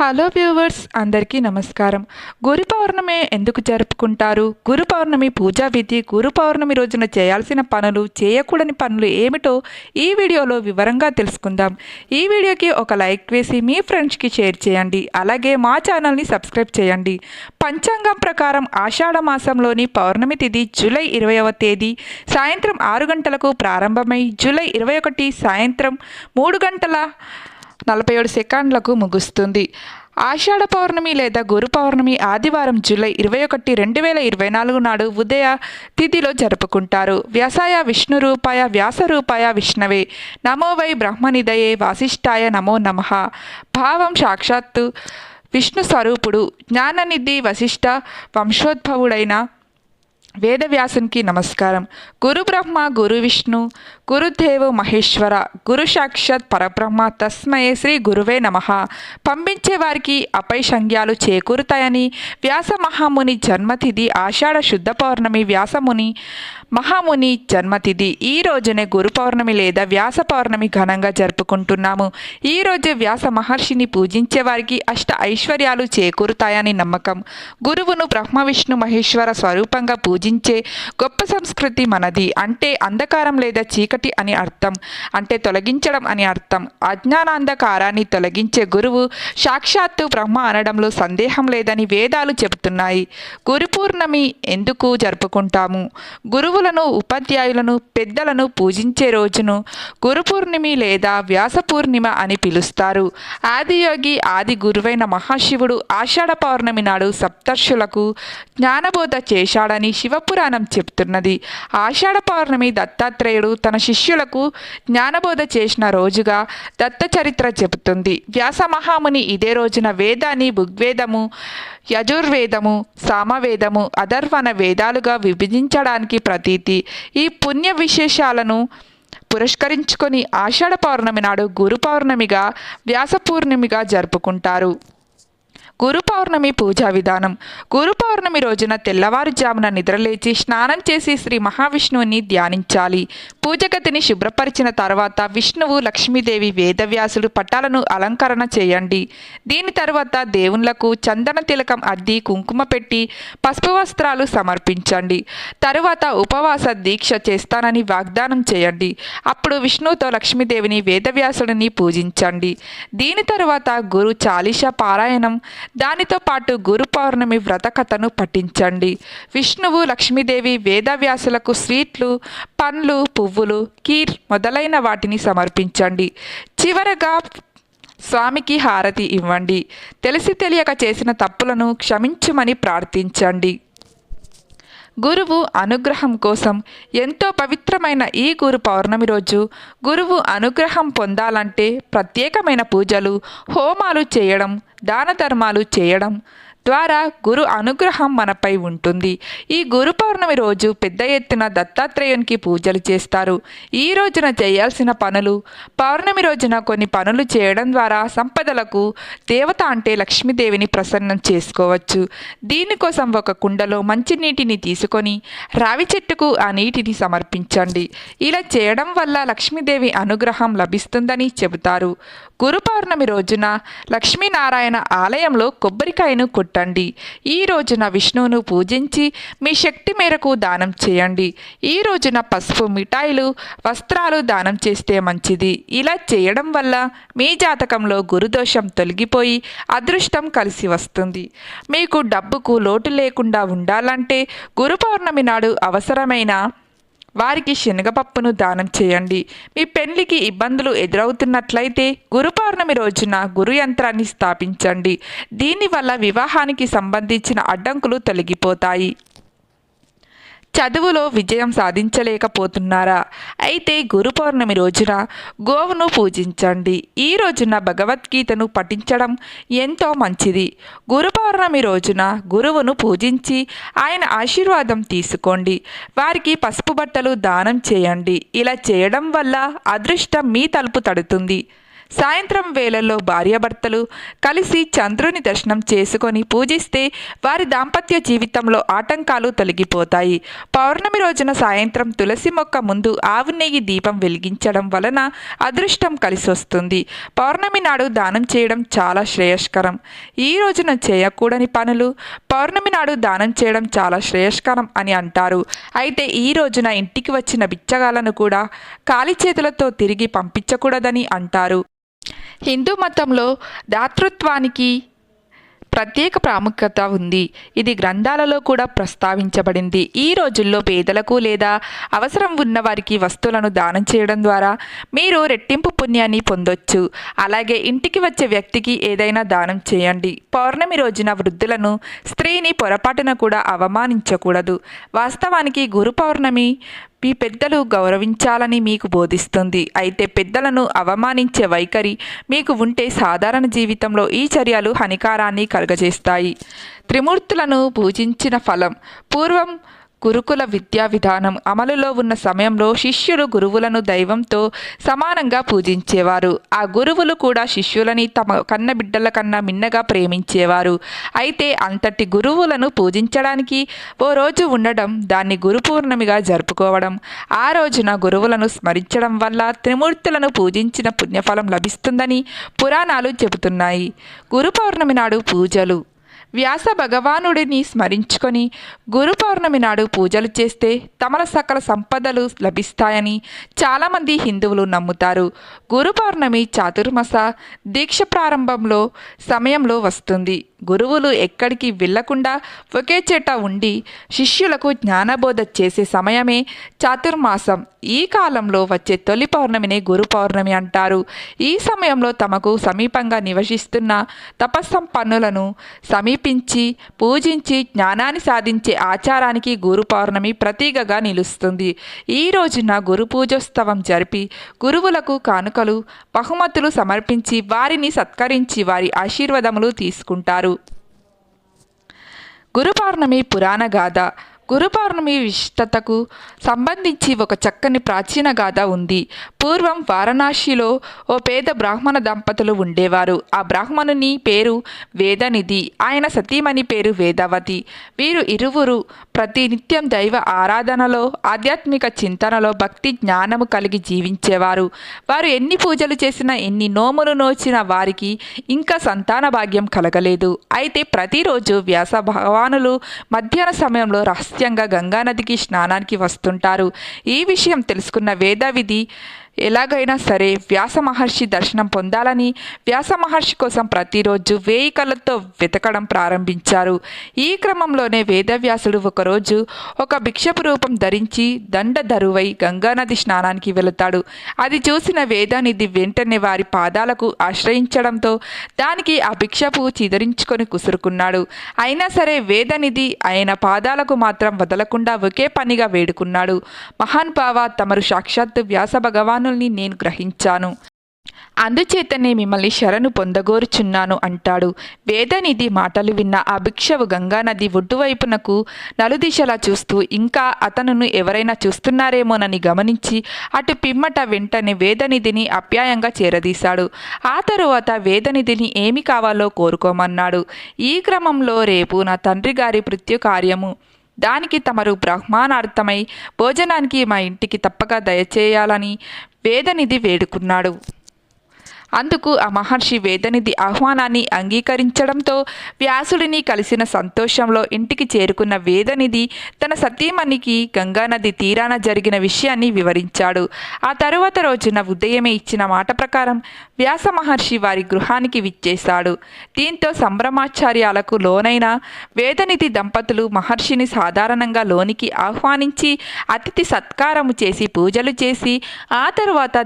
Hello viewers అందరికీ నమస్కారం. గురు పౌర్ణమి ఎందుకు జరుపుకుంటారు? గురు పౌర్ణమి పూజా విధి గురు పౌర్ణమి రోజున చేయాల్సిన పనులు చేయకూడని పనులు ఏమిటో ఈ వీడియోలో వివరంగా తెలుసుకుందాం. ఈ వీడియోకి ఒక లైక్ వేసి మీ ఫ్రెండ్స్కి షేర్ చేయండి. అలాగే మా ఛానల్ని సబ్స్క్రైబ్ చేయండి. పంచాంగం ప్రకారం ఆషాఢ మాసంలోని పౌర్ణమి తిథి జూలై ఇరవైవ తేదీ సాయంత్రం ఆరు గంటలకు ప్రారంభమై జూలై ఇరవై ఒకటి సాయంత్రం మూడు గంటల నలభై ఏడు సెకండ్లకు ముగుస్తుంది. ఆషాఢ పౌర్ణమి లేదా గురు పౌర్ణమి ఆదివారం జూలై ఇరవై ఒకటి రెండు వేల ఇరవై నాలుగు నాడు ఉదయ తిథిలో జరుపుకుంటారు. వ్యాసాయ విష్ణు రూపాయ వ్యాస రూపాయ విష్ణవే. నమో వై బ్రహ్మనిదయే వాసిష్ఠాయ నమో నమః. భావం సాక్షాత్తు విష్ణు స్వరూపుడు జ్ఞాననిధి వశిష్ఠ వంశోద్భవుడైన వేదవ్యాసునికి నమస్కారం. గురు బ్రహ్మ గురు విష్ణు గురుదేవు మహేశ్వర గురు సాక్షాత్ పరబ్రహ్మ తస్మయే శ్రీ గురువే నమ. పంపించే వారికి అపై సంజ్ఞాలు చేకూరుతాయని వ్యాస మహాముని జన్మతిథి ఆషాఢ శుద్ధ పౌర్ణమి వ్యాసముని మహాముని జన్మతిథి. ఈ రోజునే గురు పౌర్ణమి లేదా వ్యాస పౌర్ణమి ఘనంగా జరుపుకుంటున్నాము. ఈ రోజు వ్యాస మహర్షిని పూజించే వారికి అష్ట ఐశ్వర్యాలు చేకూరుతాయని నమ్మకం. గురువును బ్రహ్మ విష్ణు మహేశ్వర స్వరూపంగా పూజించే గొప్ప సంస్కృతి మనది. అంటే అంధకారం లేదా చీకటి అని అర్థం. అంటే తొలగించడం అని అర్థం. అజ్ఞానాంధకారాన్ని తొలగించే గురువు సాక్షాత్తు బ్రహ్మ అనడంలో సందేహం లేదని వేదాలు చెబుతున్నాయి. గురు పూర్ణమి ఎందుకు జరుపుకుంటాము? గురువు గురువులను ఉపాధ్యాయులను పెద్దలను పూజించే రోజును గురు పూర్ణిమి లేదా వ్యాస పూర్ణిమ అని పిలుస్తారు. ఆదియోగి ఆది గురువైన మహాశివుడు ఆషాఢ పౌర్ణమి నాడు సప్తర్షులకు జ్ఞానబోధ చేశాడని శివపురాణం చెప్తున్నది. ఆషాఢ పౌర్ణమి దత్తాత్రేయుడు తన శిష్యులకు జ్ఞానబోధ చేసిన రోజుగా దత్త చరిత్ర చెబుతుంది. వ్యాస మహాముని ఇదే రోజున వేదాన్ని బుగ్వేదము యజుర్వేదము సామవేదము అధర్వణ వేదాలుగా విభజించడానికి ప్రతీతి. ఈ పుణ్య విశేషాలను పురస్కరించుకొని ఆషాఢ పౌర్ణమి నాడు గురు పౌర్ణమిగా వ్యాస పూర్ణిమిగా జరుపుకుంటారు. గురు పౌర్ణమి పూజా విధానం. గురు పౌర్ణమి రోజున తెల్లవారుజామున నిద్రలేచి స్నానం చేసి శ్రీ మహావిష్ణువుని ధ్యానించాలి. పూజగతిని శుభ్రపరిచిన తర్వాత విష్ణువు లక్ష్మీదేవి వేదవ్యాసుడు పట్టాలను అలంకరణ చేయండి. దీని తర్వాత దేవుళ్ళకు చందన తిలకం అద్ది కుంకుమ పెట్టి పసుపు వస్త్రాలు సమర్పించండి. తరువాత ఉపవాస దీక్ష చేస్తానని వాగ్దానం చేయండి. అప్పుడు విష్ణువుతో లక్ష్మీదేవిని వేదవ్యాసుడిని పూజించండి. దీని తర్వాత గురు చాలీస పారాయణం దానితో పాటు గురు పౌర్ణమి వ్రత కథను పఠించండి. విష్ణువు లక్ష్మీదేవి వేదవ్యాసులకు స్వీట్లు పండ్లు పువ్వులు కీర్ మొదలైన వాటిని సమర్పించండి. చివరగా స్వామికి హారతి ఇవ్వండి. తెలిసి తెలియక చేసిన తప్పులను క్షమించమని ప్రార్థించండి. గురువు అనుగ్రహం కోసం ఎంతో పవిత్రమైన ఈ గురు పౌర్ణమి రోజు గురువు అనుగ్రహం పొందాలంటే ప్రత్యేకమైన పూజలు హోమాలు చేయడం దాన ధర్మాలు చేయడం ద్వారా గురు అనుగ్రహం మనపై ఉంటుంది. ఈ గురు పౌర్ణమి రోజు పెద్ద ఎత్తున దత్తాత్రేయునికి పూజలు చేస్తారు. ఈ రోజున చేయాల్సిన పనులు పౌర్ణమి రోజున కొన్ని పనులు చేయడం ద్వారా సంపదలకు దేవత అంటే లక్ష్మీదేవిని ప్రసన్నం చేసుకోవచ్చు. దీనికోసం ఒక కుండలో మంచి నీటిని తీసుకొని రావి చెట్టుకు ఆ నీటిని సమర్పించండి. ఇలా చేయడం వల్ల లక్ష్మీదేవి అనుగ్రహం లభిస్తుందని చెబుతారు. గురు పౌర్ణమి రోజున లక్ష్మీనారాయణ ఆలయంలో కొబ్బరికాయను కొట్టండి ఈ రోజున విష్ణువును పూజించి మీ శక్తి మేరకు దానం చేయండి. ఈ రోజున పసుపు మిఠాయిలు వస్త్రాలు దానం చేస్తే మంచిది. ఇలా చేయడం వల్ల మీ జాతకంలో గురుదోషం తొలగిపోయి అదృష్టం కలిసి వస్తుంది. మీకు డబ్బుకు లోటు లేకుండా ఉండాలంటే గురు పౌర్ణమి నాడు అవసరమైన వారికి శనగపప్పును దానం చేయండి. మీ పెళ్ళికి ఇబ్బందులు ఎదురవుతున్నట్లయితే గురు పౌర్ణమి రోజున గురు యంత్రాన్ని స్థాపించండి. దీనివల్ల వివాహానికి సంబంధించిన అడ్డంకులు తొలగిపోతాయి. చదువులో విజయం సాధించలేకపోతున్నారా? అయితే గురు పౌర్ణమి రోజున గోవును పూజించండి. ఈ రోజున భగవద్గీతను పఠించడం ఎంతో మంచిది. గురు పౌర్ణమి రోజున గురువును పూజించి ఆయన ఆశీర్వాదం తీసుకోండి. వారికి పసుపు బట్టలు దానం చేయండి. ఇలా చేయడం వల్ల అదృష్టం మీ తలుపు తడుతుంది. సాయంత్రం వేళల్లో భార్యాభర్తలు కలిసి చంద్రుని దర్శనం చేసుకొని పూజిస్తే వారి దాంపత్య జీవితంలో ఆటంకాలు తొలగిపోతాయి. పౌర్ణమి రోజున సాయంత్రం తులసి మొక్క ముందు ఆవు నెయ్యి దీపం వెలిగించడం వలన అదృష్టం కలిసి వస్తుంది పౌర్ణమి నాడు దానం చేయడం చాలా శ్రేయస్కరం. ఈ రోజున చేయకూడని పనులు పౌర్ణమి నాడు దానం చేయడం చాలా శ్రేయస్కరం అని అంటారు. అయితే ఈ రోజున ఇంటికి వచ్చిన బిచ్చగాలను కూడా ఖాళీ చేతులతో తిరిగి పంపించకూడదని అంటారు. హిందూ మతంలో దాతృత్వానికి ప్రత్యేక ప్రాముఖ్యత ఉంది. ఇది గ్రంథాలలో కూడా ప్రస్తావించబడింది. ఈ రోజుల్లో పేదలకు లేదా అవసరం ఉన్న వారికి వస్తువులను దానం చేయడం ద్వారా మీరు రెట్టింపు పుణ్యాన్ని పొందొచ్చు. అలాగే ఇంటికి వచ్చే వ్యక్తికి ఏదైనా దానం చేయండి. పౌర్ణమి రోజున వృద్ధులను స్త్రీని పొరపాటున కూడా అవమానించకూడదు. వాస్తవానికి గురు పౌర్ణమి మీ పెద్దలు గౌరవించాలని మీకు బోధిస్తుంది. అయితే పెద్దలను అవమానించే వైఖరి మీకు ఉంటే సాధారణ జీవితంలో ఈ చర్యలు హానికారాన్ని కలుగజేస్తాయి. త్రిమూర్తులను పూజించిన ఫలం పూర్వం గురుకుల విద్యా విధానం అమలులో ఉన్న సమయంలో శిష్యులు గురువులను దైవంతో సమానంగా పూజించేవారు. ఆ గురువులు కూడా శిష్యులని తమ కన్న బిడ్డల కన్నా మిన్నగా ప్రేమించేవారు. అయితే అంతటి గురువులను పూజించడానికి ఓ రోజు ఉండడం దాన్ని గురు పూర్ణమిగా జరుపుకోవడం ఆ రోజున గురువులను స్మరించడం వల్ల త్రిమూర్తులను పూజించిన పుణ్యఫలం లభిస్తుందని పురాణాలు చెబుతున్నాయి. గురు పౌర్ణమి నాడు పూజలు వ్యాస భగవానుడిని స్మరించుకొని గురు పౌర్ణమి నాడు పూజలు చేస్తే తమల సకల సంపదలు లభిస్తాయని చాలామంది హిందువులు నమ్ముతారు. గురు పౌర్ణమి చాతుర్మాస దీక్ష ప్రారంభంలో సమయంలో వస్తుంది. గురువులు ఎక్కడికి వెళ్ళకుండా ఒకే చేట ఉండి శిష్యులకు జ్ఞానబోధ చేసే సమయమే చాతుర్మాసం. ఈ కాలంలో వచ్చే తొలి పౌర్ణమినే గురు పౌర్ణమి అంటారు. ఈ సమయంలో తమకు సమీపంగా నివసిస్తున్న తపస్సంపన్నులను సమీపించి పూజించి జ్ఞానాన్ని సాధించే ఆచారానికి గురు పౌర్ణమి ప్రతీకగా నిలుస్తుంది. ఈ రోజున గురు పూజోత్సవం జరిపి గురువులకు కానుకలు బహుమతులు సమర్పించి వారిని సత్కరించి వారి ఆశీర్వాదములు తీసుకుంటారు. గురు పౌర్ణమి పురాణ గాథ. గురు పౌర్ణమి విశిష్టతకు సంబంధించి ఒక చక్కని ప్రాచీన గాథ ఉంది. పూర్వం వారణాసిలో ఓ పేద బ్రాహ్మణ దంపతులు ఉండేవారు. ఆ బ్రాహ్మణుని పేరు వేదనిధి ఆయన సతీమణి పేరు వేదవతి. వీరు ఇరువురు ప్రతి నిత్యం దైవ ఆరాధనలో ఆధ్యాత్మిక చింతనలో భక్తి జ్ఞానము కలిగి జీవించేవారు. వారు ఎన్ని పూజలు చేసినా ఎన్ని నోములు నోచిన వారికి ఇంకా సంతాన భాగ్యం కలగలేదు. అయితే ప్రతిరోజు వ్యాస భగవానులు మధ్యాహ్న సమయంలో రహస్యంగా గంగానదికి స్నానానికి వస్తుంటారు. ఈ విషయం తెలుసుకున్న వేదవిధి ఎలాగైనా సరే వ్యాస మహర్షి దర్శనం పొందాలని వ్యాస మహర్షి కోసం ప్రతిరోజు వేయి కళ్ళతో వెతకడం ప్రారంభించారు. ఈ క్రమంలోనే వేదవ్యాసుడు ఒకరోజు ఒక భిక్షపు రూపం ధరించి దండధరువై గంగానది స్నానానికి వెళతాడు. అది చూసిన వేదనిధి వెంటనే వారి పాదాలకు ఆశ్రయించడంతో దానికి ఆ భిక్షపు చిదరించుకొని కుసురుకున్నాడు. అయినా సరే వేదనిధి ఆయన పాదాలకు మాత్రం వదలకుండా ఒకే పనిగా వేడుకున్నాడు. మహాన్ భావ తమరు సాక్షాత్తు వ్యాస భగవాన్ భగవానుల్ని నేను గ్రహించాను. అందుచేతనే మిమ్మల్ని శరణు పొందగోరుచున్నాను అంటాడు. వేదనిధి మాటలు విన్న ఆ భిక్షవు గంగానది ఒడ్డువైపునకు నలుదిశలా చూస్తూ ఇంకా అతనును ఎవరైనా చూస్తున్నారేమోనని గమనించి అటు పిమ్మట వెంటనే వేదనిధిని అప్యాయంగా చేరదీశాడు. ఆ తరువాత వేదనిధిని ఏమి కావాలో కోరుకోమన్నాడు. ఈ క్రమంలో రేపు నా తండ్రి గారి మృత్యు కార్యము దానికి తమరు బ్రహ్మానార్థమై భోజనానికి మా ఇంటికి తప్పక దయచేయాలని వేదనిధి వేడుకున్నాడు. అందుకు ఆ మహర్షి వేదనిధి ఆహ్వానాన్ని అంగీకరించడంతో వ్యాసుడిని కలిసిన సంతోషంలో ఇంటికి చేరుకున్న వేదనిధి తన సతీమణికి గంగానది తీరాన జరిగిన విషయాన్ని వివరించాడు. ఆ తరువాత రోజున ఉదయమే ఇచ్చిన మాట ప్రకారం వ్యాస మహర్షి వారి గృహానికి విచ్చేశాడు. దీంతో సంభ్రమాచార్యాలకు లోనైన వేదనిధి దంపతులు మహర్షిని సాధారణంగా లోనికి ఆహ్వానించి అతిథి సత్కారము చేసి పూజలు చేసి ఆ తరువాత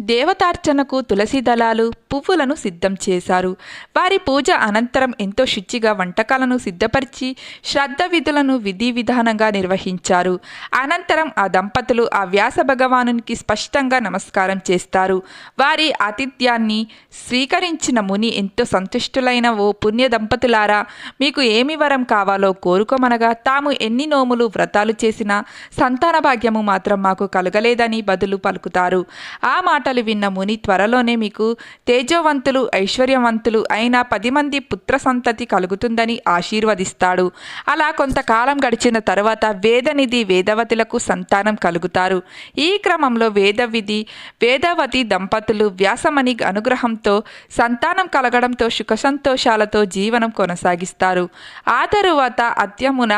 దేవతార్చనకు తులసి దళాలు పువ్వులను సిద్ధం చేశారు. వారి పూజ అనంతరం ఎంతో శుచిగా వంటకాలను సిద్ధపరిచి శ్రద్ధ విధులను విధి విధానంగా నిర్వహించారు. అనంతరం ఆ దంపతులు ఆ వ్యాస భగవానునికి స్పష్టంగా నమస్కారం చేస్తారు. వారి ఆతిథ్యాన్ని స్వీకరించిన ముని ఎంతో సంతుష్టులైన ఓ పుణ్య దంపతులారా మీకు ఏమి వరం కావాలో కోరుకోమనగా తాము ఎన్ని నోములు వ్రతాలు చేసినా సంతాన భాగ్యము మాత్రం మాకు కలగలేదని బదులు పలుకుతారు. ఆ మాట మాటలు విన్న ముని త్వరలోనే మీకు తేజోవంతులు ఐశ్వర్యవంతులు అయిన పది మంది పుత్ర సంతతి కలుగుతుందని ఆశీర్వదిస్తాడు. అలా కొంతకాలం గడిచిన తరువాత వేదనిధి వేదవతులకు సంతానం కలుగుతారు. ఈ క్రమంలో వేదవిధి వేదవతి దంపతులు వ్యాసమణి అనుగ్రహంతో సంతానం కలగడంతో సుఖ సంతోషాలతో జీవనం కొనసాగిస్తారు. ఆ తరువాత అత్యమున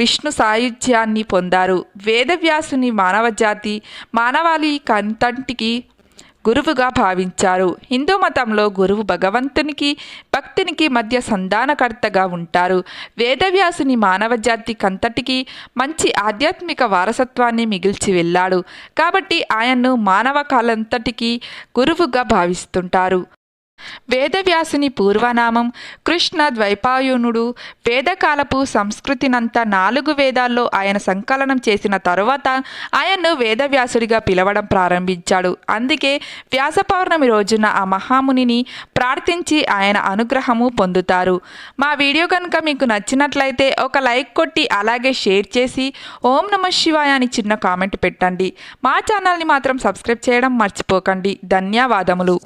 విష్ణు సాయుధ్యాన్ని పొందారు. వేదవ్యాసుని మానవజాతి మానవాళి కంతంటికి గురువుగా భావించారు. హిందూ మతంలో గురువు భగవంతునికి భక్తునికి మధ్య సంధానకర్తగా ఉంటారు. వేదవ్యాసుని మానవజాతి కంతటికి మంచి ఆధ్యాత్మిక వారసత్వాన్ని మిగిల్చి వెళ్ళాడు. కాబట్టి ఆయన్ను మానవ కాలంతటికి గురువుగా భావిస్తుంటారు. వేదవ్యాసుని పూర్వనామం కృష్ణ ద్వైపాయునుడు వేదకాలపు సంస్కృతినంతా నాలుగు వేదాల్లో ఆయన సంకలనం చేసిన తరువాత ఆయన్ను వేదవ్యాసుడిగా పిలవడం ప్రారంభించాడు. అందుకే వ్యాస పౌర్ణమి రోజున ఆ మహామునిని ప్రార్థించి ఆయన అనుగ్రహము పొందుతారు. మా వీడియో కనుక మీకు నచ్చినట్లయితే ఒక లైక్ కొట్టి అలాగే షేర్ చేసి ఓం నమ శివాయ అని చిన్న కామెంట్ పెట్టండి. మా ఛానల్ని మాత్రం సబ్స్క్రైబ్ చేయడం మర్చిపోకండి. ధన్యవాదములు.